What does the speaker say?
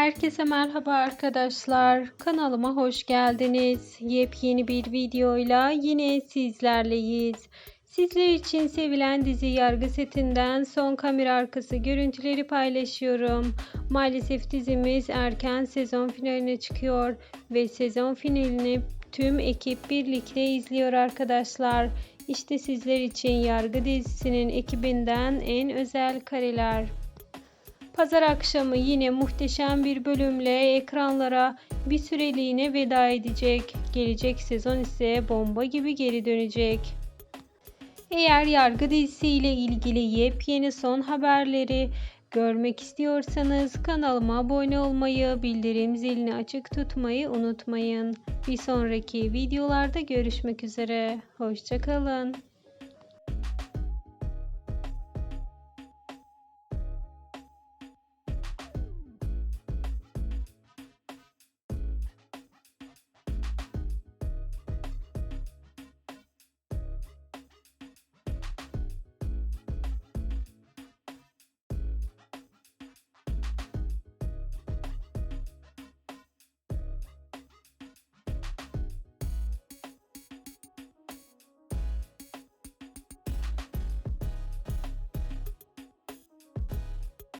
Herkese merhaba arkadaşlar. Kanalıma hoş geldiniz. Yepyeni bir videoyla yine sizlerleyiz. Sizler için sevilen dizi Yargı setinden son kamera arkası görüntüleri paylaşıyorum. Maalesef dizimiz erken sezon finaline çıkıyor ve sezon finalini tüm ekip birlikte izliyor arkadaşlar. İşte sizler için Yargı dizisinin ekibinden en özel kareler. Pazar akşamı yine muhteşem bir bölümle ekranlara bir süreliğine veda edecek. Gelecek sezon ise bomba gibi geri dönecek. Eğer Yargı dizisiyle ilgili yepyeni son haberleri görmek istiyorsanız kanalıma abone olmayı, bildirim zilini açık tutmayı unutmayın. Bir sonraki videolarda görüşmek üzere. Hoşçakalın.